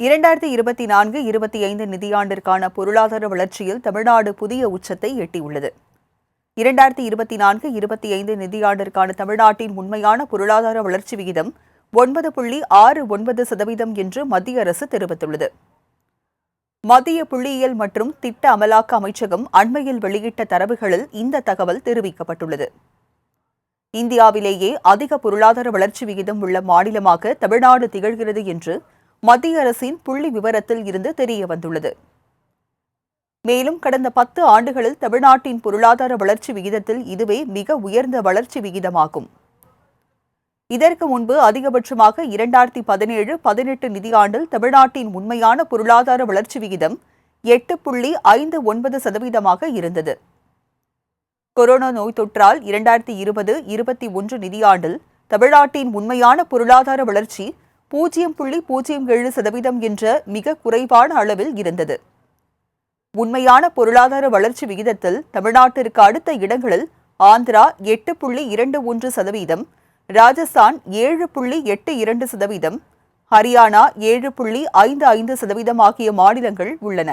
இரண்டாயிரத்தி இருபத்தி நான்கு இருபத்தி ஐந்து நிதியாண்டிற்கான பொருளாதார வளர்ச்சியில் தமிழ்நாடு புதிய உச்சத்தை எட்டியுள்ளது. இரண்டாயிரத்தி இருபத்தி நான்கு இருபத்தி ஐந்து நிதியாண்டிற்கான தமிழ்நாட்டின் உண்மையான பொருளாதார வளர்ச்சி விகிதம் ஒன்பது புள்ளி ஆறு ஒன்பது சதவீதம் என்று மத்திய அரசு தெரிவித்துள்ளது. மத்திய புள்ளியியல் மற்றும் திட்ட அமலாக்க அமைச்சகம் அண்மையில் வெளியிட்ட தரவுகளில் இந்த தகவல் தெரிவிக்கப்பட்டுள்ளது. இந்தியாவிலேயே அதிக பொருளாதார வளர்ச்சி விகிதம் உள்ள மாநிலமாக தமிழ்நாடு திகழ்கிறது என்று மத்திய அரசின் புள்ளி விவரத்தில் இருந்து தெரிய வந்துள்ளது மேலும் கடந்த பத்து ஆண்டுகளில் தமிழ்நாட்டின் பொருளாதார வளர்ச்சி விகிதத்தில் இதுவே மிக உயர்ந்த வளர்ச்சி விகிதமாகும். இதற்கு முன்பு அதிகபட்சமாக இரண்டாயிரத்தி பதினேழு பதினெட்டு நிதியாண்டில் தமிழ்நாட்டின் உண்மையான பொருளாதார வளர்ச்சி விகிதம் எட்டு புள்ளி ஐந்து ஒன்பது சதவீதமாக இருந்தது. கொரோனா நோய் தொற்றால் இரண்டாயிரத்தி இருபது இருபத்தி ஒன்று நிதியாண்டில் தமிழ்நாட்டின் உண்மையான பொருளாதார வளர்ச்சி பூஜ்ஜியம் புள்ளி பூஜ்ஜியம் ஏழு சதவீதம் என்ற மிக குறைவான அளவில் இருந்தது. உண்மையான பொருளாதார வளர்ச்சி விகிதத்தில் தமிழ்நாட்டிற்கு அடுத்த இடங்களில் ஆந்திரா எட்டு புள்ளி இரண்டு ஒன்று சதவீதம் ராஜஸ்தான் ஏழு புள்ளி எட்டு இரண்டு சதவீதம் ஹரியானா ஏழு புள்ளி ஐந்து ஐந்து சதவீதம் ஆகிய மாநிலங்கள் உள்ளன.